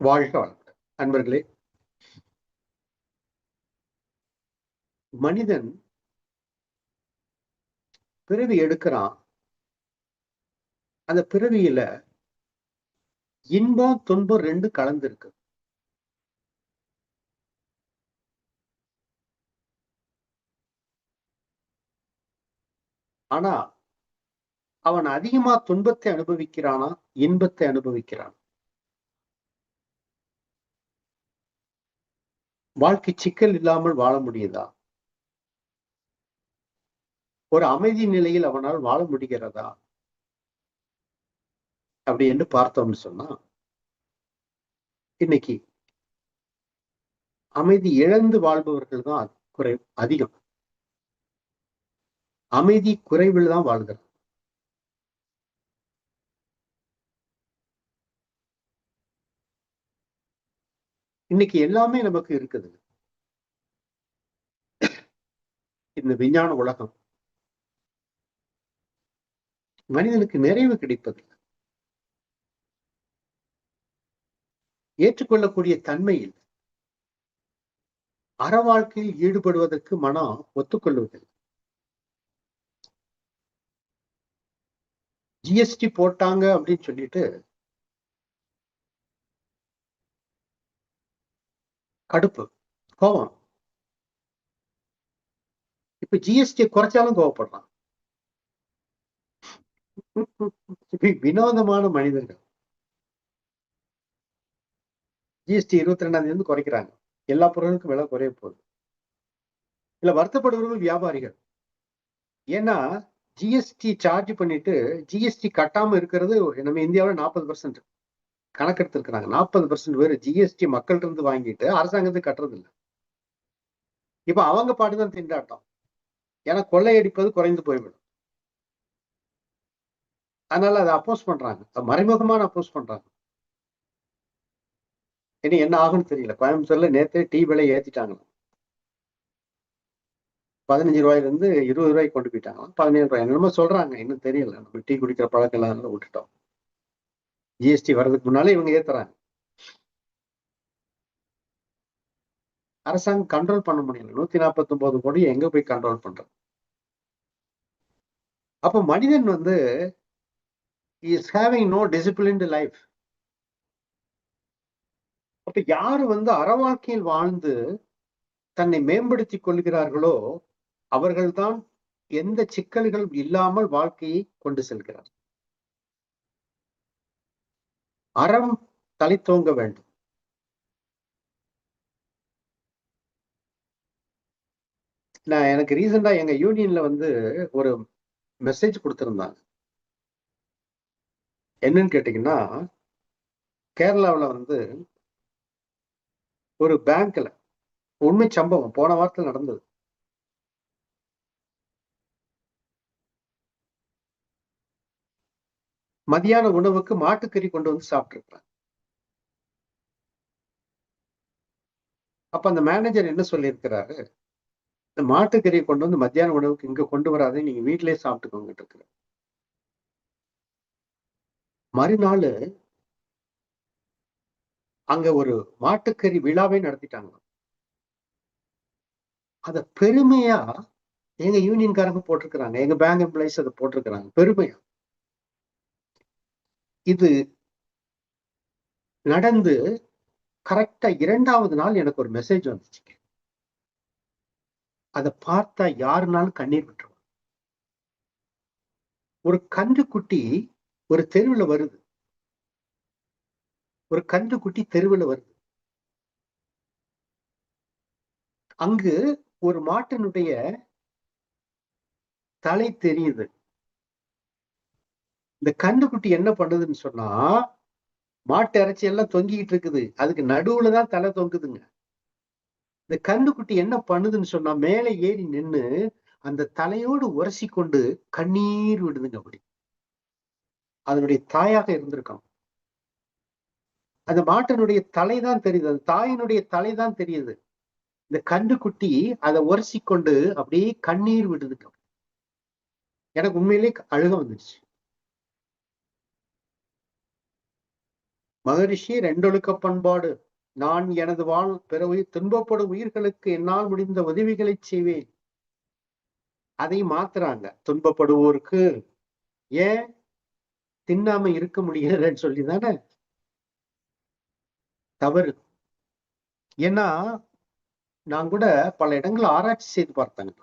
வாழ்க வளமுடன் அன்பர்களே. மனிதன் பிறவி எடுக்கிறான். அந்த பிறவியில இன்பம் துன்பம் ரெண்டு கலந்துருக்கு. ஆனா அவன் அதிகமா துன்பத்தை அனுபவிக்கிறானா? இன்பத்தை அனுபவிக்கிறான். வாழ்க்கை சிக்கல் இல்லாமல் வாழ முடியுதா? ஒரு அமைதி நிலையில் அவனால் வாழ முடிகிறதா? அப்படி என்று பார்த்தோம்னு சொன்னா இன்னைக்கு அமைதி இழந்து வாழ்பவர்கள் தான் குறை அதிகம். அமைதி குறைவில் தான் வாழ்கிறார் இன்னைக்கு எல்லாமே நமக்கு இருக்குது. இந்த விஞ்ஞான உலகம். மனிதனுக்கு நிறைவு கிடைப்பதில்லை ஏற்றுக்கொள்ளக்கூடிய தன்மை இல்லை. அற வாழ்க்கையில் ஈடுபடுவதற்கு மனம் ஒத்துக்கொள்வதில்லை. ஜிஎஸ்டி போட்டாங்க அப்படின்னு சொல்லிட்டு கடுப்பு கோபம் இப்ப ஜிஎஸ்டி குறைச்சாலும் கோவப்படுறான் வினோதமான மனிதர்கள் ஜிஎஸ்டி இருபத்தி ரெண்டாம் தேதி வந்து குறைக்கிறாங்க எல்லா பொருளுக்கும் விலை குறைய போகுது இல்ல வருத்தப்படுபவர்கள் வியாபாரிகள் ஏன்னா ஜிஎஸ்டி சார்ஜ் பண்ணிட்டு ஜிஎஸ்டி கட்டாம இருக்கிறது நம்ம இந்தியாவில் நாற்பது பர்சன்ட் கணக்கெடுத்திருக்கிறாங்க. நாற்பது பர்சன்ட் பேர் ஜிஎஸ்டி மக்கள்கிட்ட இருந்து வாங்கிட்டு அரசாங்கத்துக்கு கட்டுறது இல்லை இப்ப அவங்க பாட்டுதான் திண்டாட்டம். ஏன்னா கொள்ளையடிப்பது குறைந்து போய்விடும். அதனால அதை அப்போஸ் பண்றாங்க. மறைமுகமான அப்போஸ் பண்றாங்க. இனி என்ன ஆகும்னு தெரியல. கோயம்புத்தூர்ல நேத்தே டீ விலை ஏத்திட்டாங்களாம். பதினஞ்சு ரூபாயிலிருந்து இருபது ரூபாய்க்கு கொண்டு போயிட்டாங்களாம். பதினேழு ரூபாய் என்னமோ சொல்றாங்க. இன்னும் தெரியல. நம்ம டீ குடிக்கிற பழக்கம் எல்லாம் விட்டுட்டோம். ஜிஎஸ்டி வர்றதுக்கு முன்னாலே இவங்க ஏத்துறாங்க. அரசாங்கம் கண்ட்ரோல் பண்ண முடியல. நூத்தி நாற்பத்தி ஒன்பது கோடி எங்க போய் கண்ட்ரோல் பண்றது? அப்ப மனிதன் வந்து is having no disciplined life அப்ப யாரு வந்து அறவாழ்க்கையில் வாழ்ந்து தன்னை மேம்படுத்திக் கொள்கிறார்களோ அவர்கள்தான் எந்த சிக்கல்கள் இல்லாமல் வாழ்க்கையை கொண்டு செல்கிறார். அறம் தலைத்தோங்க வேண்டும். நான் எனக்கு ரீசெண்டா எங்க யூனியன்ல வந்து ஒரு மெசேஜ் கொடுத்துருந்தாங்க. என்னன்னு கேட்டீங்கன்னா கேரளாவில் வந்து ஒரு பேங்க்ல உண்மை சம்பவம் போன வாரத்தில் நடந்தது. மதியான உணவுக்கு மாட்டுக்கறி கொண்டு வந்து சாப்பிட்டுருப்பாங்க அப்ப அந்த மேனேஜர் என்ன சொல்லியிருக்கிறாரு? இந்த மாட்டுக்கறியை கொண்டு வந்து மத்தியான உணவுக்கு இங்க கொண்டு வராதே நீங்க வீட்டிலேயே சாப்பிட்டுக்கோங்க இருக்கிற மறுநாள் அங்க ஒரு மாட்டுக்கறி விழாவே நடத்திட்டாங்க. அத பெருமையா எங்க யூனியன்காரங்க போட்டிருக்கிறாங்க எங்க பேங்க் எம்ப்ளாயிஸ் அதை போட்டிருக்கிறாங்க பெருமையா. இது நடந்து கரெக்டா இரண்டாவது நாள் எனக்கு ஒரு மெசேஜ் வந்துச்சு. அதை பார்த்தா யாருனாலும் கண்ணீர் விட்டுருவாங்க ஒரு கன்று குட்டி ஒரு தெருவில் வருது. ஒரு கன்று குட்டி தெருவில் வருது. அங்கு ஒரு மாட்டினுடைய தலை தெரியுது. இந்த கன்றுக்குட்டி என்ன பண்ணுதுன்னு சொன்னா மாட்டு இறைச்சி எல்லாம் தொங்கிக்கிட்டு இருக்குது. அதுக்கு நடுவுல தான் தலை தொங்குதுங்க. இந்த கன்றுக்குட்டி என்ன பண்ணுதுன்னு சொன்னா மேலே ஏறி நின்று அந்த தலையோடு உரசி கொண்டு கண்ணீர் விடுதுங்க அப்படி. அதனுடைய தாயாக இருந்திருக்கான். அந்த மாட்டினுடைய தலை தான் தெரியுது. அந்த தாயினுடைய தலை தான் தெரியுது. இந்த கன்றுக்குட்டி அதை உரசி கொண்டு அப்படியே கண்ணீர் விடுதுங்க எனக்கு உண்மையிலே அழுக வந்துடுச்சு மகரிஷி ரெண்டொழுக்க பண்பாடு. நான் எனது வாழ் பிற உயிர் துன்பப்படும் உயிர்களுக்கு என்னால் முடிந்த உதவிகளை செய்வேன். அதை மாத்துறாங்க. துன்பப்படுவோருக்கு ஏன் தின்னாம இருக்க முடியலன்னு சொல்லி தானே தவறு. ஏன்னா நான் கூட பல இடங்கள் ஆராய்ச்சி செய்து பார்த்தேங்க.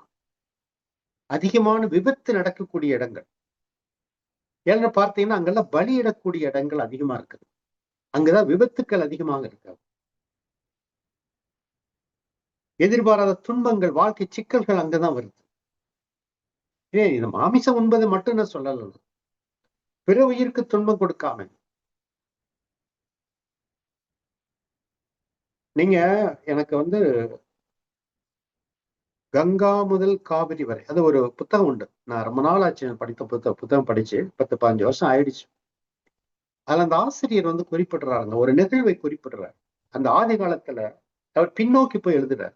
அதிகமான விபத்து நடக்கக்கூடிய இடங்கள். ஏன்னு பார்த்தீங்கன்னா அங்கெல்லாம் பலியிடக்கூடிய இடங்கள் அதிகமா இருக்குது. அங்கதான் விபத்துக்கள் அதிகமாக இருக்காது எதிர்பாராத துன்பங்கள் வாழ்க்கை சிக்கல்கள் அங்கதான் வருது. ஏன் இந்த மாமிசம் உண்பது மட்டும் நான் சொல்லல பிற உயிருக்கு துன்பம் கொடுக்காம. நீங்க எனக்கு வந்து கங்கா முதல் காவிரி வரை அது ஒரு புத்தகம் உண்டு. நான் ரொம்ப நாள் ஆச்சு படித்த புத்தகம் புத்தகம் படிச்சு பத்து பதினஞ்சு வருஷம் ஆயிடுச்சு. அதுல அந்த ஆசிரியர் வந்து குறிப்பிடுறாருங்க. ஒரு நிகழ்வை குறிப்பிடுறாரு. அந்த ஆதி காலத்துல அவர் பின்னோக்கி போய் எழுதுறாரு.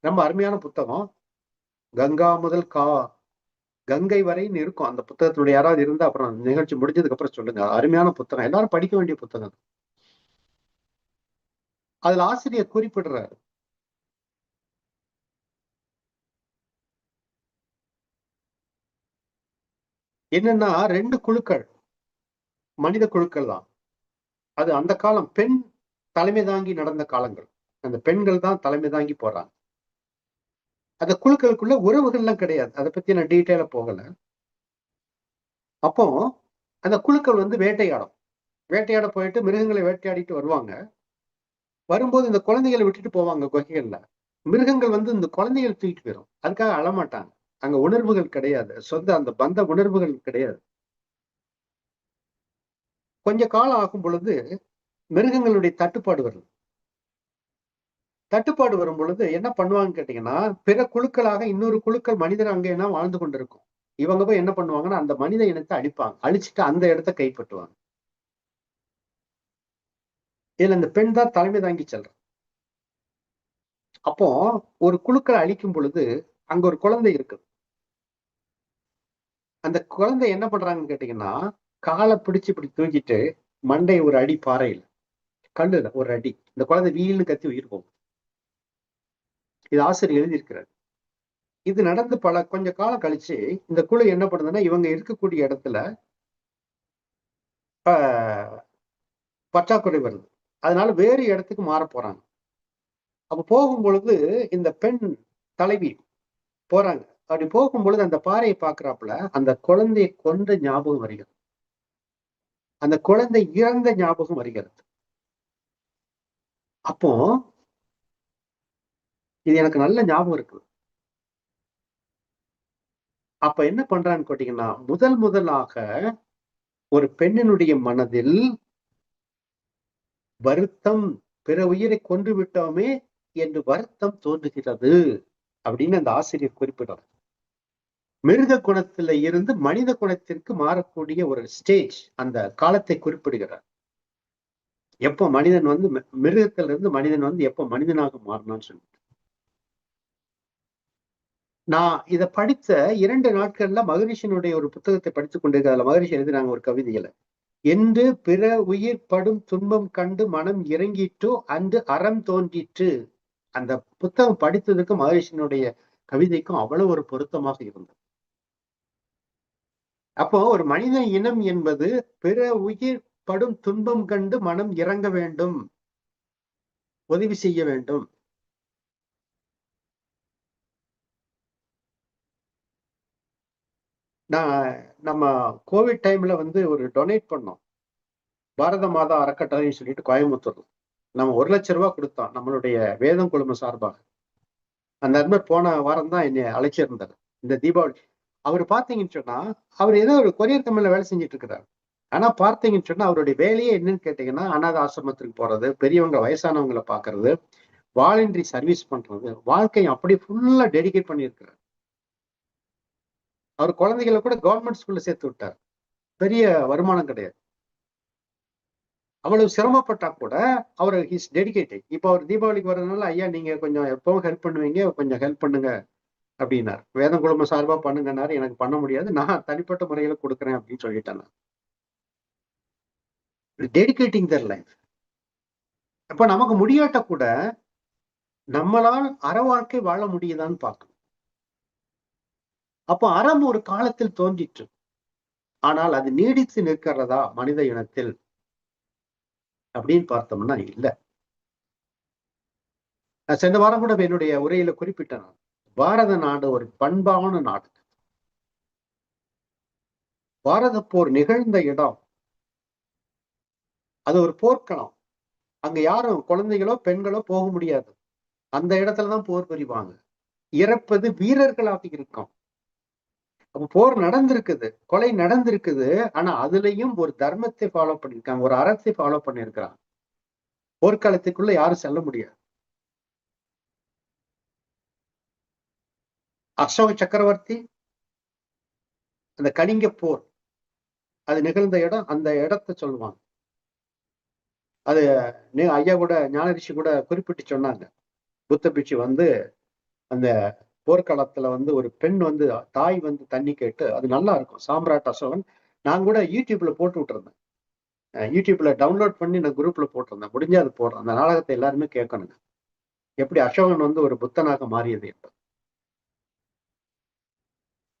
ரொம்ப அருமையான புத்தகம். கங்கா முதல் கா. கங்கை வரைன்னு இருக்கும். அந்த புத்தகத்தினுடைய யாராவது இருந்தா அப்புறம் நிகழ்ச்சி முடிஞ்சதுக்கு அப்புறம் சொல்லுங்க. அருமையான புத்தகம். எல்லாரும் படிக்க வேண்டிய புத்தகம் அதுல ஆசிரியர் குறிப்பிடுறாரு. என்னன்னா ரெண்டு குழுக்கள். மனித குழுக்கள் தான். அது அந்த காலம் பெண் தலைமை தாங்கி நடந்த காலங்கள். அந்த பெண்கள் தான் தலைமை தாங்கி போறாங்க. அந்த குழுக்களுக்குள்ள உறவுகள்லாம் கிடையாது. அதை பத்தி நான் டீட்டெயிலா போகல. அப்போ அந்த குழுக்கள் வந்து வேட்டையாடும். வேட்டையாட போயிட்டு மிருகங்களை வேட்டையாடிட்டு வருவாங்க. வரும்போது இந்த குழந்தைகளை விட்டுட்டு போவாங்க குகைகள்ல. மிருகங்கள் வந்து இந்த குழந்தைகள் தூக்கிட்டு போயிடும் அதுக்காக அழமாட்டாங்க அங்க உணர்வுகள் கிடையாது. சொந்த அந்த பந்த உணர்வுகள் கிடையாது. கொஞ்ச காலம் ஆகும் பொழுது மிருகங்களுடைய தட்டுப்பாடு வரும் தட்டுப்பாடு வரும் பொழுது என்ன பண்ணுவாங்கன்னு கேட்டீங்கன்னா பிற குழுக்களாக இன்னொரு குழுக்கள் மனிதர் அங்க என்ன வாழ்ந்து கொண்டிருக்கும். இவங்க போய் என்ன பண்ணுவாங்கன்னா அந்த மனித இனத்தை அழிப்பாங்க. அழிச்சிட்டு அந்த இடத்த கைப்பற்றுவாங்க. இதுல இந்த பெண் தான் தலைமை தாங்கி செல்றான். அப்போ ஒரு குழுக்களை அழிக்கும் பொழுது அங்க ஒரு குழந்தை இருக்குது. அந்த குழந்தை என்ன பண்றாங்கன்னு கேட்டீங்கன்னா காலை பிடிச்சு இப்படி தூக்கிட்டு மண்டை ஒரு அடி பாறையில் கல்லுல ஒரு அடி. இந்த குழந்தை வீல்னு கத்தி உயிர் போகும். இது ஆசிரியர் எழுதியிருக்கிறார். இது நடந்து பல கொஞ்ச காலம் கழிச்சு இந்த குழு என்ன பண்ணுதுன்னா இவங்க இருக்கக்கூடிய இடத்துல பற்றாக்குறை வருது. அதனால வேறு இடத்துக்கு மாற போறாங்க. அப்ப போகும் பொழுது இந்த பெண் தலைவி போறாங்க. அப்படி போகும் பொழுது அந்த பாறையை பாக்குறாப்புல அந்த குழந்தையை கொன்ற ஞாபகம் வருகிறது. அந்த குழந்தை இறந்த ஞாபகம் வருகிறது. அப்போ இது எனக்கு நல்ல ஞாபகம் இருக்கு அப்ப என்ன பண்றான்னு கேட்டீங்கன்னா முதல் முதலாக ஒரு பெண்ணினுடைய மனதில் வருத்தம் பிற உயிரை கொன்று விட்டோமே என்று வருத்தம் தோன்றுகிறது அப்படின்னு அந்த ஆசிரியர் குறிப்பிடுறார். மிருக குணத்துல இருந்து மனித குணத்திற்கு மாறக்கூடிய ஒரு ஸ்டேஜ் அந்த காலத்தை குறிப்பிடுகிறார். எப்போ மனிதன் வந்து மிருகத்துல இருந்து மனிதன் வந்து எப்போ மனிதனாக மாறினான்னு சொல்லிட்டு நான் இதை படித்த இரண்டு நாட்கள்ல மகரிஷினுடைய ஒரு புத்தகத்தை படித்துக் கொண்டிருக்க அதுல மகரிஷி எழுதினாங்க ஒரு கவிதையில என்று பிற உயிர் படும் துன்பம் கண்டு மனம் இறங்கிட்டோ அன்று அறம் தோன்றிற்று. அந்த புத்தகம் படித்ததுக்கும் மகரிஷினுடைய கவிதைக்கும் அவ்வளவு ஒரு பொருத்தமாக இருந்தது. அப்போ ஒரு மனித இனம் என்பது பிற உயிர் படும் துன்பம் கண்டு மனம் இறங்க வேண்டும். உதவி செய்ய வேண்டும். நான் நம்ம கோவிட் டைம்ல வந்து ஒரு டொனேட் பண்ணோம். பாரத மாதா அறக்கட்டளைன்னு சொல்லிட்டு கோயம்புத்தூர். நம்ம ஒரு லட்ச ரூபாய் கொடுத்தோம் நம்மளுடைய வேதம் குழும சார்பாக. அந்த நண்பர் போன வாரம் தான் என்னை அழைச்சிருந்தார். இந்த தீபாவளி அவர் பார்த்தீங்கன்னு சொன்னா அவர் ஏதோ ஒரு கொரியர் தமிழ்ல வேலை செஞ்சுட்டு இருக்கிறார். ஆனா பார்த்தீங்கன்னு சொன்னா அவருடைய வேலையே என்னன்னு கேட்டீங்கன்னா அநாத ஆசிரமத்துக்கு போறது பெரியவங்க வயசானவங்களை பாக்குறது வாலண்டரி சர்வீஸ் பண்றது வாழ்க்கையை அப்படி ஃபுல்லா டெடிகேட் பண்ணியிருக்கிறார். அவர் குழந்தைகளை கூட கவர்மெண்ட் ஸ்கூல்ல சேர்த்து விட்டார். பெரிய வருமானம் கிடையாது. அவ்வளவு சிரமப்பட்டா கூட அவர் ஹிஸ் டெடிகேட்டட் இப்போ அவர் தீபாவளிக்கு வர்றதுனால ஐயா நீங்க கொஞ்சம் எப்பவும் ஹெல்ப் பண்ணுவீங்க கொஞ்சம் ஹெல்ப் பண்ணுங்க. அப்படின்னார். வேதம் குழும சார்பா பண்ணுங்கன்னாரு. எனக்கு பண்ண முடியாது. நான் தனிப்பட்ட முறையில கொடுக்குறேன் அப்படின்னு சொல்லிட்டேன் டெடிகேட்டிங் தர் லைஃப் இப்ப நமக்கு முடியாட்ட கூட நம்மளால் அற வாழ்க்கை வாழ முடியுதான்னு பார்க்கணும். அப்போ அறம் ஒரு காலத்தில் தோன்றிற்று. ஆனால் அது நீடித்து நிற்கிறதா மனித இனத்தில்? அப்படின்னு பார்த்தோம்னா இல்ல. சென்ற வாரம் கூட என்னுடைய உரையில குறிப்பிட்டேன். பாரத நாடு ஒரு பண்பான நாடு. பாரத போர் நிகழ்ந்த இடம். அது ஒரு போர்க்களம். அங்க யாரும் குழந்தைகளோ பெண்களோ போக முடியாது. அந்த இடத்துலதான் போர் புரிவாங்க. இறப்பது வீரர்களாக இருக்கும். அப்ப போர் நடந்திருக்குது கொலை நடந்திருக்குது ஆனா அதுலயும் ஒரு தர்மத்தை ஃபாலோ பண்ணிருக்காங்க ஒரு அறத்தை ஃபாலோ பண்ணிருக்கிறாங்க. போர்க்காலத்துக்குள்ள யாரும் செல்ல முடியாது. அசோக சக்கரவர்த்தி அந்த கலிங்க போர் அது நிகழ்ந்த இடம் அந்த இடத்த சொல்லுவாங்க. அது ஐயா கூட ஞானரிஷி கூட குறிப்பிட்டு சொன்னாங்க. புத்த பிட்சு வந்து அந்த போர்க்களத்துல வந்து ஒரு பெண் வந்து தாய் வந்து தண்ணி கேட்டு அது நல்லா இருக்கும் சாம்ராட் அசோகன் நான் கூட யூடியூப்ல போட்டு விட்டுருந்தேன். யூடியூப்ல டவுன்லோட் பண்ணி நான் குரூப்ல போட்டிருந்தேன். முடிஞ்சா அது போடுறேன். அந்த நாடகத்தை எல்லாருமே கேட்கணுங்க. எப்படி அசோகன் வந்து ஒரு புத்தனாக மாறியது என்பது.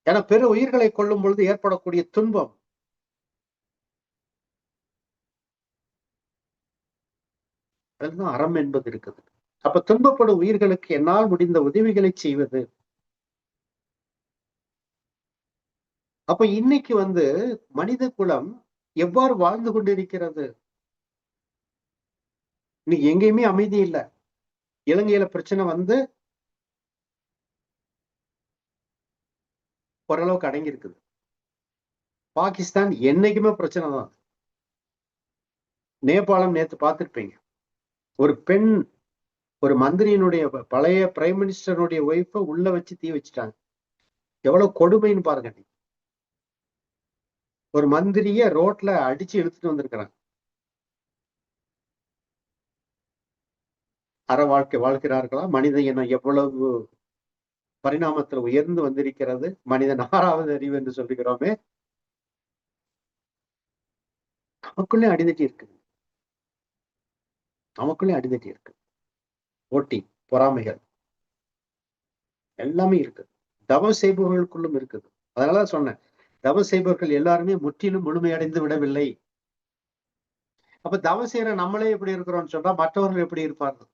ஏன்னா பெரு உயிர்களை கொள்ளும் பொழுது ஏற்படக்கூடிய துன்பம். அதுதான் அறம் என்பது இருக்குது. அப்ப துன்பப்படும் உயிர்களுக்கு என்னால் முடிந்த உதவிகளை செய்வது. அப்ப இன்னைக்கு வந்து மனித குலம் எவ்வாறு வாழ்ந்து கொண்டிருக்கிறது? இன்னைக்கு எங்கேயுமே அமைதி இல்லை. இலங்கையில பிரச்சனை வந்து ஓரளவுக்கு அடங்கி இருக்குது பாகிஸ்தான் என்னைக்குமே பிரச்சனை தான். நேபாளம் நேத்து பார்த்துருப்பீங்க. ஒரு பெண் ஒரு மந்திரியினுடைய பழைய பிரைம் மினிஸ்டருடைய ஒய்ஃபை உள்ள வச்சு தீ வச்சுட்டாங்க. எவ்வளவு கொடுமைன்னு பாருங்க நீ ஒரு மந்திரிய ரோட்ல அடிச்சு எடுத்துட்டு வந்திருக்கிறாங்க. அற வாழ்க்கை வாழ்கிறார்களா? மனித இனம் எவ்வளவு பரிணாமத்துல உயர்ந்து வந்திருக்கிறது. மனிதன் ஆறாவது அறிவு என்று சொல்லுகிறோமே. நமக்குள்ளே அடிதட்டி இருக்கு. நமக்குள்ளே அடிதட்டி இருக்கு. போட்டி பொறாமைகள். எல்லாமே இருக்குது தவம் செய்பவர்களுக்குள்ளும் இருக்குது. அதனால சொன்னேன். தவம் செய்பவர்கள் எல்லாருமே முற்றிலும் முழுமையடைந்து விடவில்லை. அப்ப தவம் செய்யற நம்மளே எப்படி இருக்கிறோம்னு சொன்னா மற்றவர்கள் எப்படி இருப்பார்கள்?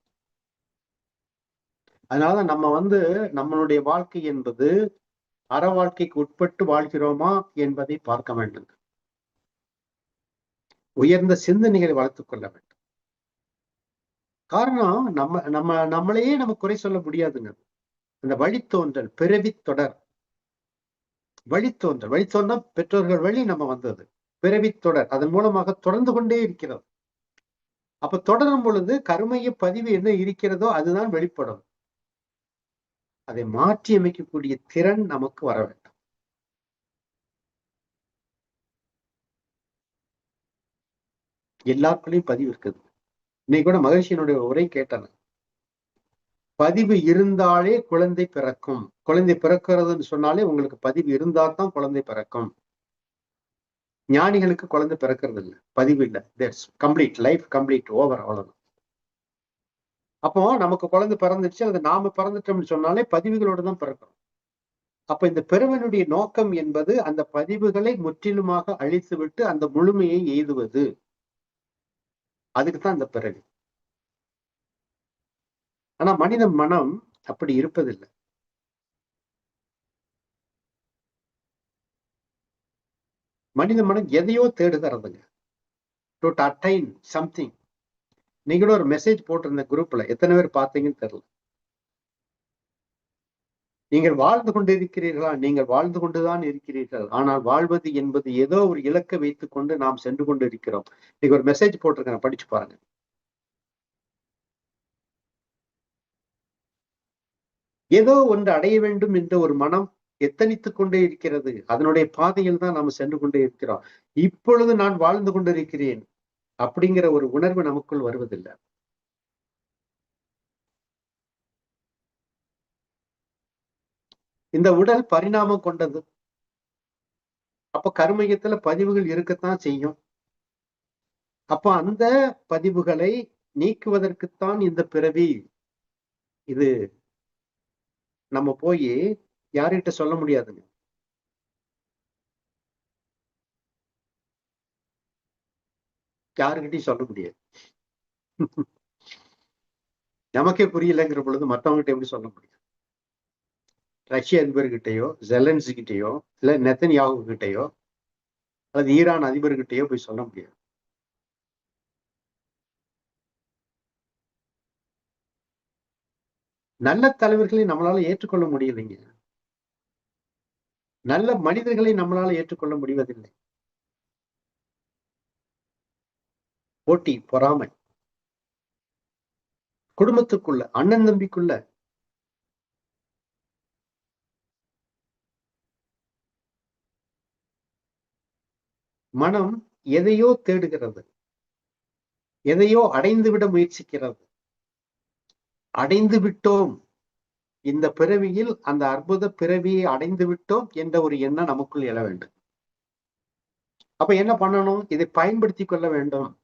அதனாலதான் நம்ம வந்து நம்மளுடைய வாழ்க்கை என்பது அற வாழ்க்கைக்கு உட்பட்டு வாழ்கிறோமா என்பதை பார்க்க வேண்டும். உயர்ந்த சிந்தனைகளை வளர்த்துக் கொள்ள வேண்டும். காரணம் நம்ம நம்ம நம்மளையே நம்ம குறை சொல்ல முடியாதுங்க. அந்த வழித்தோன்றல் பிறவி தொடர். வழித்தோன்றல். வழித்தோன்ற பெற்றோர்கள் வழி நம்ம வந்தது. பிறவி தொடர். அதன் மூலமாக தொடர்ந்து கொண்டே இருக்கிறது. அப்ப தொடரும் பொழுது கருமைய பதிவு என்ன இருக்கிறதோ அதுதான் வெளிப்படும். அதை மாற்றி அமைக்கக்கூடிய திறன் நமக்கு வர வேண்டும். எல்லாருக்குள்ளயும் பதிவு இருக்குது. இன்னைக்கு கூட மகிழ்ச்சியினுடைய உரை கேட்டன. பதிவு இருந்தாலே குழந்தை பிறக்கும். குழந்தை பிறக்கிறதுன்னு சொன்னாலே உங்களுக்கு பதிவு இருந்தா தான் குழந்தை பிறக்கும். ஞானிகளுக்கு குழந்தை பிறக்கிறது இல்லை. பதிவு இல்லை. கம்ப்ளீட் லைஃப் கம்ப்ளீட் ஓவர் அவ்வளவுதான். அப்போ நமக்கு குழந்தை பிறந்துச்சு அது நாம பிறந்துட்டோம்னு சொன்னாலே பதிவுகளோடு தான் பிறக்கிறோம். அப்ப இந்த பிறவனுடைய நோக்கம் என்பது அந்த பதிவுகளை முற்றிலுமாக அழித்து விட்டு அந்த முழுமையை எய்துவது. அதுக்கு தான் இந்த பிறவி. ஆனா மனித மனம் அப்படி இருப்பதில்லை. மனித மனம் எதையோ தேடுகிறதுங்க டு அட்டைன் சம்திங் நீங்களும் ஒரு மெசேஜ் போட்டிருந்த குரூப்ல எத்தனை பேர் பார்த்தீங்கன்னு தெரியல. நீங்கள் வாழ்ந்து கொண்டிருக்கிறீர்களா? நீங்கள் வாழ்ந்து கொண்டுதான் இருக்கிறீர்கள். ஆனால் வாழ்வது என்பது ஏதோ ஒரு இலக்கை வைத்துக் கொண்டு நாம் சென்று கொண்டு இருக்கிறோம் நீங்க ஒரு மெசேஜ் போட்டிருக்கேன் படிச்சு பாருங்க. ஏதோ ஒன்று அடைய வேண்டும் என்ற ஒரு மனம் எத்தனித்துக் கொண்டே இருக்கிறது. அதனுடைய பாதையில் தான் நாம் சென்று கொண்டே இருக்கிறோம். இப்பொழுது நான் வாழ்ந்து கொண்டிருக்கிறேன். அப்படிங்கிற ஒரு உணர்வு நமக்குள் வருவதில்லை. இந்த உடல் பரிணாமம் கொண்டது. அப்ப கருமையத்துல பதிவுகள் இருக்கத்தான் செய்யும். அப்ப அந்த பதிவுகளை நீக்குவதற்குத்தான் இந்த பிறவி இது. நம்ம போய் யார்கிட்ட சொல்ல முடியாதுங்க. யாருக்கிட்டையும் சொல்ல முடியாது. நமக்கே புரியலைங்கிற பொழுது மற்றவங்ககிட்ட எப்படி சொல்ல முடியும்? ரஷ்ய அதிபர்கிட்டயோ ஜெலன்ஸ் கிட்டயோ இல்ல நெத்தன் யாகு கிட்டயோ அல்லது ஈரான் அதிபர்கிட்டயோ போய் சொல்ல முடியாது. நல்ல தலைவர்களை நம்மளால ஏற்றுக்கொள்ள முடியலைங்க. நல்ல மனிதர்களை நம்மளால ஏற்றுக்கொள்ள முடிவதில்லை. போட்டி பொறாமை. குடும்பத்துக்குள்ள அண்ணன் தம்பிக்குள்ள. மனம் எதையோ தேடுகிறது. எதையோ அடைந்து விட முயற்சிக்கிறது. அடைந்து விட்டோம். இந்த பிறவியில் அந்த அற்புத பிறவியை அடைந்து விட்டோம் என்ற ஒரு எண்ணம் நமக்குள் எழ வேண்டும். அப்ப என்ன பண்ணணும்? இதை பயன்படுத்தி கொள்ள வேண்டும்.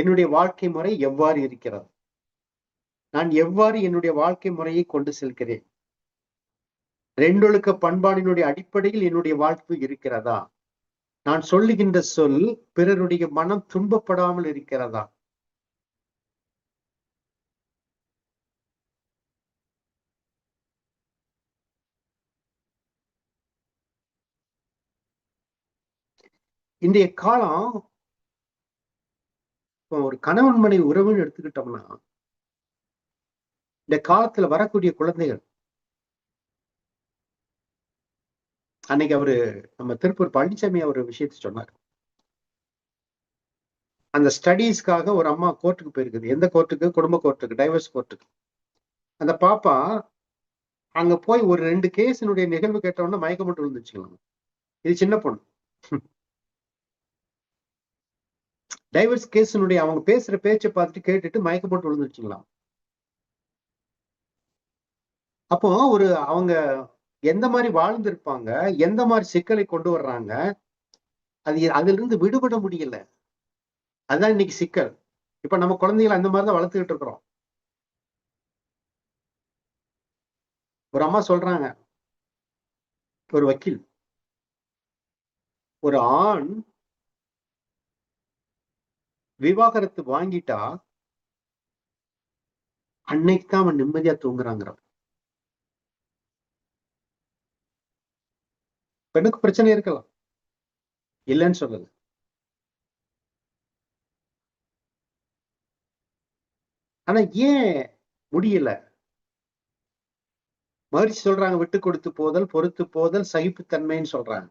என்னுடைய வாழ்க்கை முறை எவ்வாறு இருக்கிறது? நான் எவ்வாறு என்னுடைய வாழ்க்கை முறையை கொண்டு செல்கிறேன்? ரெண்டொழுக்க பண்பாடினுடைய அடிப்படையில் என்னுடைய வாழ்க்கை இருக்கிறதா? நான் சொல்லுகின்ற சொல் பிறருடைய மனம் துன்பப்படாமல் இருக்கிறதா? இன்றைய காலம் இப்போ ஒரு கணவன் மனைவி உறவுன்னு எடுத்துக்கிட்டோம்னா இந்த காலத்துல வரக்கூடிய குழந்தைகள் அன்னைக்கு அவரு நம்ம திருப்பூர் பழனிசாமி அவர் விஷயத்த சொன்னார். அந்த ஸ்டடீஸ்க்காக ஒரு அம்மா கோர்ட்டுக்கு போயிருக்குது. எந்த கோர்ட்டுக்கு குடும்ப கோர்ட்டுக்கு டைவர்ஸ் கோர்ட்டுக்கு அந்த பாப்பா அங்க போய் ஒரு ரெண்டு கேஸினுடைய நிகழ்வு கேட்டவொடனே மயக்கம் மட்டும் விழுந்துச்சுக்கலாம் இது சின்ன பொண்ணு. டைவர்ஸ் கேஸினுடைய அவங்க பேசுற பேச்சை பார்த்துட்டு கேட்டுட்டு மயக்க போட்டு விழுந்துருச்சுங்களாம். அப்போ ஒரு அவங்க எந்த மாதிரி வாழ்ந்திருப்பாங்க எந்த மாதிரி சிக்கலை கொண்டு வர்றாங்க அது அதுல இருந்து விடுபட முடியல. அதுதான் இன்னைக்கு சிக்கல். இப்ப நம்ம குழந்தைகளை அந்த மாதிரிதான் வளர்த்துக்கிட்டு இருக்கிறோம். ஒரு அம்மா சொல்றாங்க ஒரு வக்கீல் ஒரு ஆண் விவாகரத்து வாங்கிட்டா அன்னைக்கு தான் அவன் நிம்மதியா தூங்குறாங்கிற பெண்ணுக்கு பிரச்சனை இருக்கலாம். இல்லைன்னு சொல்லல. ஆனா ஏன் முடியல? மகிழ்ச்சி சொல்றாங்க விட்டு கொடுத்து போதல் பொறுத்து போதல் சகிப்புத்தன்மைன்னு சொல்றாங்க.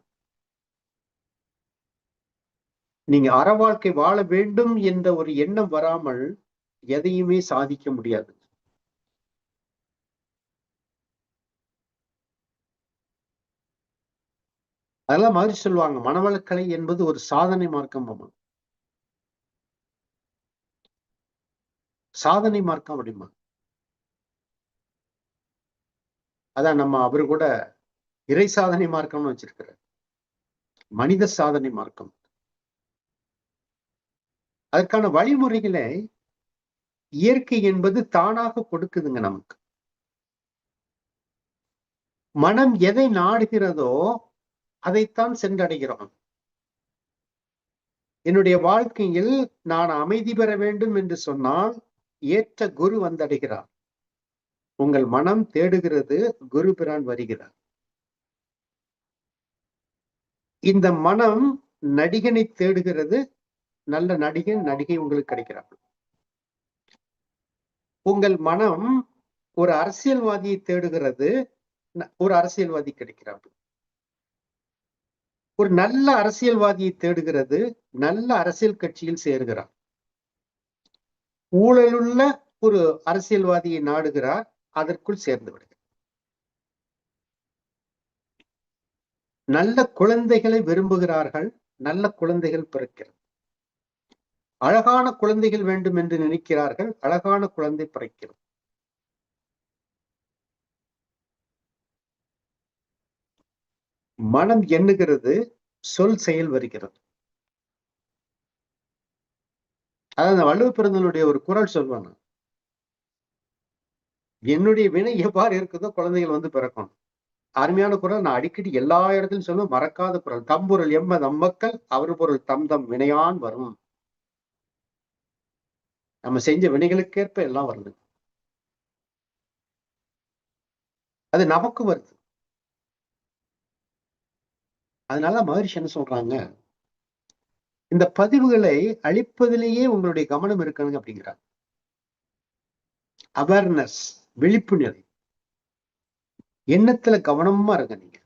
நீங்க அற வாழ்க்கை வாழ வேண்டும் என்ற ஒரு எண்ணம் வராமல் எதையுமே சாதிக்க முடியாது. அதெல்லாம் மாதிரி சொல்லுவாங்க மனவளக்கலை என்பது ஒரு சாதனை மார்க்கம் அம்மா சாதனை மார்க்கம் அப்படிமா. அதான் நம்ம அவரு கூட இறை சாதனை மார்க்கம்னு வச்சிருக்கிறார். மனித சாதனை மார்க்கம். அதற்கான வழிமுறைகளை இயற்கை என்பது தானாக கொடுக்குதுங்க நமக்கு. மனம் எதை நாடுகிறதோ அதைத்தான் சென்றடைகிறோம். என்னுடைய வாழ்க்கையில் நான் அமைதி பெற வேண்டும் என்று சொன்னால் ஏற்ற குரு வந்தடைகிறார். உங்கள் மனம் தேடுகிறது குரு பிரான் வருகிறார். இந்த மனம் நடிகனை தேடுகிறது நல்ல நடிகன் நடிகை உங்களுக்கு கிடைக்கிறார்கள். உங்கள் மனம் ஒரு அரசியல்வாதியை தேடுகிறது ஒரு அரசியல்வாதி கிடைக்கிறார்கள். ஒரு நல்ல அரசியல்வாதியை தேடுகிறது நல்ல அரசியல் கட்சியில் சேர்கிறார். ஊழலுள்ள ஒரு அரசியல்வாதியை நாடுகிறார் அதற்குள் சேர்ந்து விடுகிறார். நல்ல குழந்தைகளை விரும்புகிறார்கள் நல்ல குழந்தைகள் பிறக்கிறது. அழகான குழந்தைகள் வேண்டும் என்று நினைக்கிறார்கள். அழகான குழந்தை பிறக்கிறது. மனம் எண்ணுகிறது சொல் செயல் வருகிறது. அதாவது வள்ளுவ பிறந்தனுடைய ஒரு குரல் சொல்வாங்க. என்னுடைய வினை எவ்வாறு இருக்குதோ குழந்தைகள் வந்து பிறக்கணும். அருமையான குரல். நான் அடிக்கடி எல்லா இடத்துலையும் சொல்லுவேன் மறக்காத குரல். தம்பொருள் எம்ம தம்மக்கள் அவர் பொருள் தம் தம் வினையான் வரும். நம்ம செஞ்ச வினைகளுக்கேற்ப எல்லாம் வருது. அது நமக்கு வருது. அதனால மகரிஷி என்ன சொல்றாங்க? இந்த பதிவுகளை அழிப்பதிலேயே உங்களுடைய கவனம் இருக்கணுங்க அப்படிங்கிறாங்க அவேர்னஸ் விழிப்புணர்வு. எண்ணத்துல கவனமா இருங்க நீங்க.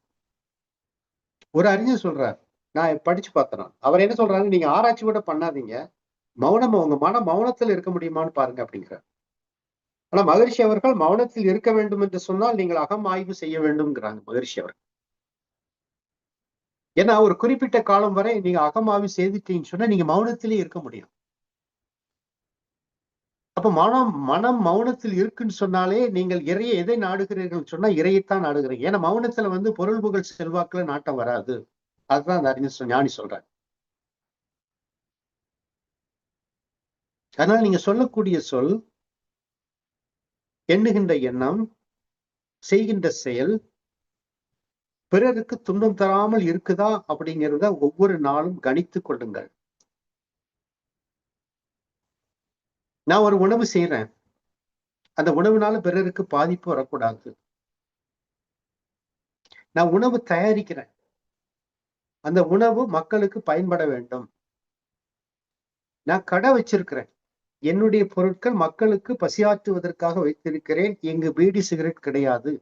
ஒரு அறிஞர் சொல்றார் நான் படிச்சு பார்த்தேன் அவர் என்ன சொல்றாரு நீங்க ஆராய்ச்சி கூட பண்ணாதீங்க. மௌனம் அவங்க மன மௌனத்தில் இருக்க முடியுமான்னு பாருங்க அப்படிங்கிறார். ஆனா மகரிஷி அவர்கள் மௌனத்தில் இருக்க வேண்டும் என்று சொன்னால் நீங்கள் அகம் ஆய்வு செய்ய வேண்டும்ங்கிறாங்க மகரிஷி அவர்கள். ஏன்னா ஒரு குறிப்பிட்ட காலம் வரை நீங்க அகமாவி செய்துட்டீங்கன்னு சொன்னா நீங்க மௌனத்திலே இருக்க முடியும். அப்ப மனம் மனம் மௌனத்தில் இருக்குன்னு சொன்னாலே நீங்கள் இறைய எதை நாடுகிறீர்கள் சொன்னா இறையைத்தான் நாடுகிறீங்க. ஏன்னா மௌனத்துல வந்து பொருள் புகழ் செல்வாக்குல நாட்டம் வராது. அதுதான் அந்த அறிஞர் ஞானி சொல்றாங்க அதனால நீங்க சொல்லக்கூடிய சொல் எண்ணுகின்ற எண்ணம் செய்கின்ற செயல் பிறருக்கு துன்பம் தராமல் இருக்குதா அப்படிங்கிறத ஒவ்வொரு நாளும் கணித்து கொள்ளுங்கள். நான் ஒரு உணவு செய்யறேன் அந்த உணவுனால பிறருக்கு பாதிப்பு வரக்கூடாது. நான் உணவு தயாரிக்கிறேன். அந்த உணவு மக்களுக்கு பயன்பட வேண்டும். நான் கடை வச்சிருக்கிறேன். என்னுடைய பொருட்கள் மக்களுக்கு பசியாற்றுவதற்காக வைத்திருக்கிறேன். இங்கு பீடி சிகரெட் கிடையாது.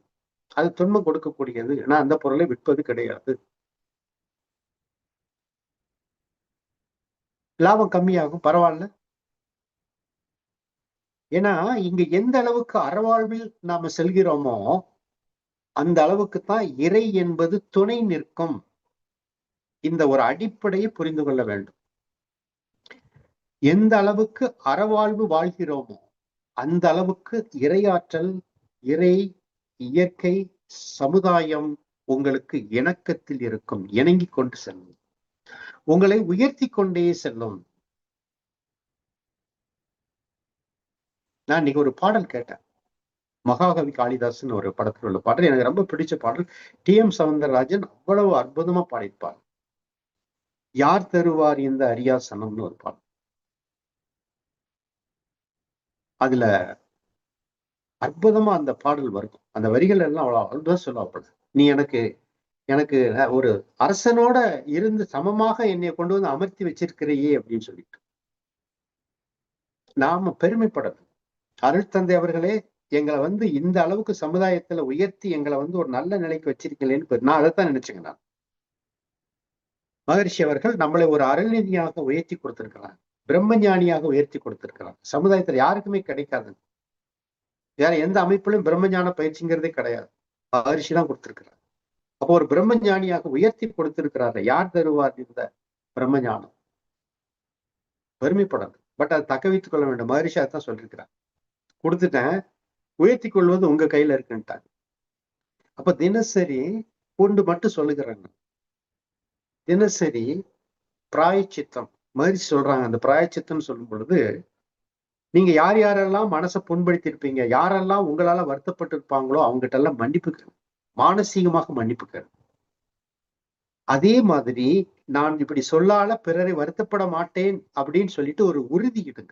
அது துன்பம் கொடுக்கக்கூடியது. நான் அந்த பொருளை விற்பது கிடையாது. லாபம் கம்மியாகும். பரவாயில்ல. ஏன்னா இங்க எந்த அளவுக்கு அறவாழ்வில் நாம செல்கிறோமோ அந்த அளவுக்கு தான் இறை என்பது துணை நிற்கும். இந்த ஒரு அடிப்படையை புரிந்து கொள்ள வேண்டும். எந்த அளவுக்கு அறவாழ்வு வாழ்கிறோமோ அந்த அளவுக்கு இறையாற்றல் இறை இயற்கை சமுதாயம் உங்களுக்கு இணக்கத்தில் இருக்கும். இணங்கி கொண்டு செல்லும். உங்களை உயர்த்தி கொண்டே செல்லும். நான் இன்னைக்கு ஒரு பாடல் கேட்டேன். மகாகவி காளிதாசன் ஒரு படத்தில் உள்ள பாடல். எனக்கு ரொம்ப பிடிச்ச பாடல். டி எம் சவுந்தரராஜன் அவ்வளவு அற்புதமா பாடியிருப்பார். யார் தருவார் இந்த அரியாசனம்னு ஒரு பாடல். அதுல அற்புதமா அந்த பாடல் வரும். அந்த வரிகள் எல்லாம் அவ்வளவு அற்புதம் சொல்லுவாப்படும் நீ எனக்கு எனக்கு ஒரு அரசனோட இருந்து சமமாக என்னை கொண்டு வந்து அமர்த்தி வச்சிருக்கிறையே அப்படின்னு சொல்லிட்டு. நாம பெருமைப்படணும். அருள் தந்தை அவர்களே எங்களை வந்து இந்த அளவுக்கு சமுதாயத்துல உயர்த்தி எங்களை வந்து ஒரு நல்ல நிலைக்கு வச்சிருக்கீங்களேன்னு நான் அதைத்தான் நினைச்சுங்க நான். மகரிஷி அவர்கள் நம்மளை ஒரு அருள்நிதியாக உயர்த்தி கொடுத்திருக்கிறாங்க பிரம்மஞானியாக உயர்த்தி கொடுத்திருக்கிறாங்க சமுதாயத்துல யாருக்குமே கிடைக்காது. வேற எந்த அமைப்பிலும் பிரம்மஞான பயிற்சிங்கிறதே கிடையாது. மகரிஷி தான் கொடுத்திருக்கிறார். அப்போ ஒரு பிரம்மஞானியாக உயர்த்தி கொடுத்திருக்கிறாரு யார் தருவார் இந்த பிரம்மஞானம்? பெருமைப்படாது. பட் அதை தக்க வைத்துக் கொள்ள வேண்டும். மகரிஷி அதான் சொல்லியிருக்கிறார். கொடுத்துட்டேன். உயர்த்தி கொள்வது உங்க கையில இருக்குன்ட்டாங்க அப்ப தினசரி கொண்டு மட்டும் சொல்லுகிறாங்க தினசரி பிராயச்சித்தம். மாதிரி சொல்றாங்க. அந்த பிராயச்சித்தம் சொல்லும் பொழுது நீங்க யார் யாரெல்லாம் மனசை புண்படுத்தியிருப்பீங்க யாரெல்லாம் உங்களால வருத்தப்பட்டு இருப்பாங்களோ அவங்ககிட்ட எல்லாம் மன்னிப்பு மானசீகமாக மன்னிப்பு அதே மாதிரி நான் இப்படி சொல்லால பிறரை வருத்தப்பட மாட்டேன் அப்படின்னு சொல்லிட்டு ஒரு உறுதி இடுங்க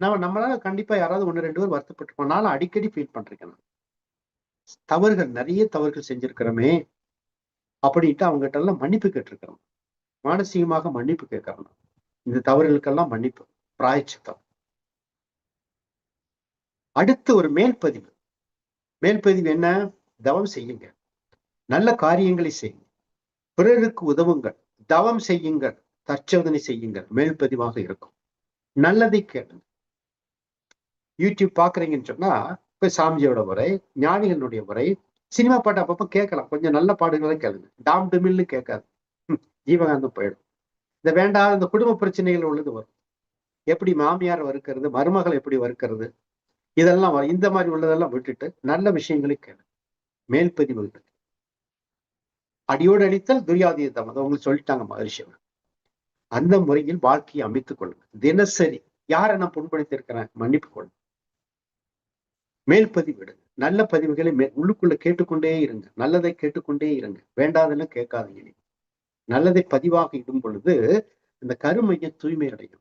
நம்ம நம்மளால கண்டிப்பா யாராவது ஒண்ணு ரெண்டு பேர் வருத்தப்பட்டிருப்போம் நான் அடிக்கடி ஃபீல் பண்றேன். தவறுகள் நிறைய தவறுகள் செஞ்சிருக்கிறோமே அப்படின்ட்டு அவங்ககிட்ட எல்லாம் மன்னிப்பு கேட்டிருக்கிறோம். மானசீகமாக மன்னிப்பு கேட்கறோம் இந்த தவறுகளுக்கெல்லாம் மன்னிப்பு பிராய்ச்சித்தம். அடுத்து ஒரு மேல்பதிவு. மேல்பதிவு என்ன? தவம் செய்யுங்க. நல்ல காரியங்களை செய்யுங்க. பிறருக்கு உதவுங்கள். தவம் செய்யுங்கள். தற்சோதனை செய்யுங்கள். மேல்பதிவாக இருக்கும். நல்லதை கேளுங்க. யூடியூப் பாக்குறீங்கன்னு சொன்னா இப்ப சாமிஜியோட உரை ஞானிகளுடைய உரை சினிமா பாட்டு அப்பப்ப கேட்கலாம். கொஞ்சம் நல்ல பாடுகளை கேளுங்க. டாம் டுமில்னு கேட்காது. ஜீவகாந்தம் போயிடும். இந்த வேண்டாத இந்த குடும்ப பிரச்சனைகள் உள்ளது வரும். எப்படி மாமியார் வறுக்கிறது மருமகள் எப்படி வறுக்கிறது இதெல்லாம் இந்த மாதிரி உள்ளதெல்லாம் விட்டுட்டு நல்ல விஷயங்களை கேளு. மேல்பதிவு அடியோடு அடித்தல் துரியாதீதம் அதை உங்களுக்கு சொல்லிட்டாங்க மகரிஷி அந்த முறையில் வாழ்க்கையை அமைத்துக் கொள்ளுங்க. தினசரி யாரை நான் புண்படுத்தியிருக்கிறேன்? மன்னிப்பு கொள்ளுங்க. மேல் பதிவிடுங்க நல்ல பதிவுகளை மே உள்ளுக்குள்ள கேட்டுக்கொண்டே இருங்க. நல்லதை கேட்டுக்கொண்டே இருங்க. வேண்டாதெல்லாம் கேட்காதீங்க நீங்க. நல்லதை பதிவாக இடும் பொழுது இந்த கருமையம் தூய்மை அடையும்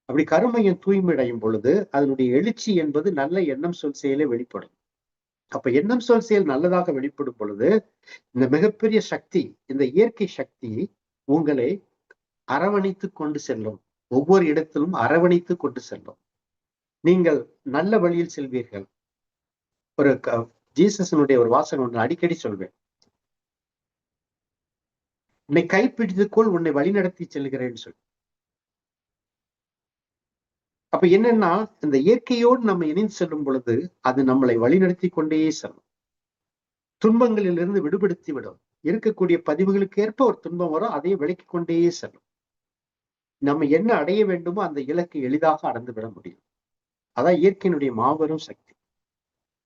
அப்படி கருமையம் தூய்மை அடையும் பொழுது அதனுடைய எழுச்சி என்பது நல்ல எண்ணம் சொல் செயலே வெளிப்படும். அப்ப எண்ணம் சொல் செயல் நல்லதாக வெளிப்படும் பொழுது இந்த மிகப்பெரிய சக்தி இந்த இயற்கை சக்தி உங்களை அரவணைத்து கொண்டு செல்லும். ஒவ்வொரு இடத்திலும் அரவணைத்து கொண்டு செல்லும். நீங்கள் நல்ல வழியில் செல்வீர்கள். ஒரு க- ஜீசஸனுடைய ஒரு வாசகம் ஒன்று அடிக்கடி சொல்வேன். உன்னை கைப்பிடித்துக்கொள் உன்னை வழிநடத்தி செல்கிறேன்னு சொல்லி. அப்ப என்னன்னா இந்த இயற்கையோடு நம்ம இணைந்து செல்லும் பொழுது அது நம்மளை வழிநடத்தி கொண்டே செல்லும். துன்பங்களிலிருந்து விடுபடுத்தி விடும். இருக்கக்கூடிய பதிவுகளுக்கு ஏற்ப ஒரு துன்பம் வரும் அதை விலக்கி கொண்டே செல்லும். நம்ம என்ன அடைய வேண்டுமோ அந்த இலக்கு எளிதாக அடைந்து விட முடியும். அதான் இயற்கையினுடைய மாபெரும் சக்தி.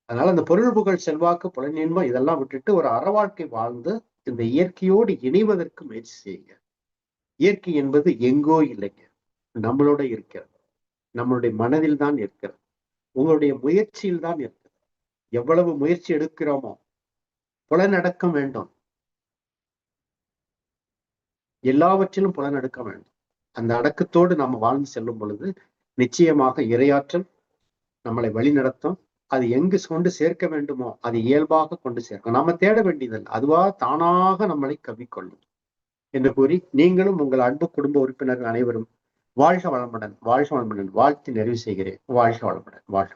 அதனால அந்த பொருள் புகழ் செல்வாக்கு புலனின்பம் இதெல்லாம் விட்டுட்டு ஒரு அறவாழ்க்கை வாழ்ந்து இந்த இயற்கையோடு இணைவதற்கு முயற்சி செய்யுங்க. இயற்கை என்பது எங்கோ இல்லைங்க. நம்மளோட இருக்கிறது. நம்மளுடைய மனதில் தான் இருக்கிறது. உங்களுடைய முயற்சியில் தான் இருக்கிறது. எவ்வளவு முயற்சி எடுக்கிறோமோ புலநடக்கம் வேண்டும். எல்லாவற்றிலும் புலனடக்க வேண்டும். அந்த அடக்கத்தோடு நம்ம வாழ்ந்து செல்லும் பொழுது நிச்சயமாக இரையாற்றல் நம்மளை வழிநடத்தும். அது எங்கு கொண்டு சேர்க்க வேண்டுமோ அது இயல்பாக கொண்டு சேர்க்கும். நாம தேட வேண்டியதில்லை. அதுவா தானாக நம்மளை கவிக்கொள்ளும் என்று கூறி நீங்களும் உங்கள் அன்பு குடும்ப உறுப்பினர்கள் அனைவரும் வாழ்க வளமுடன் வாழ்க வளமுடன் வாழ்த்து நிறைவு செய்கிறேன். வாழ்க வளமுடன் வாழ்க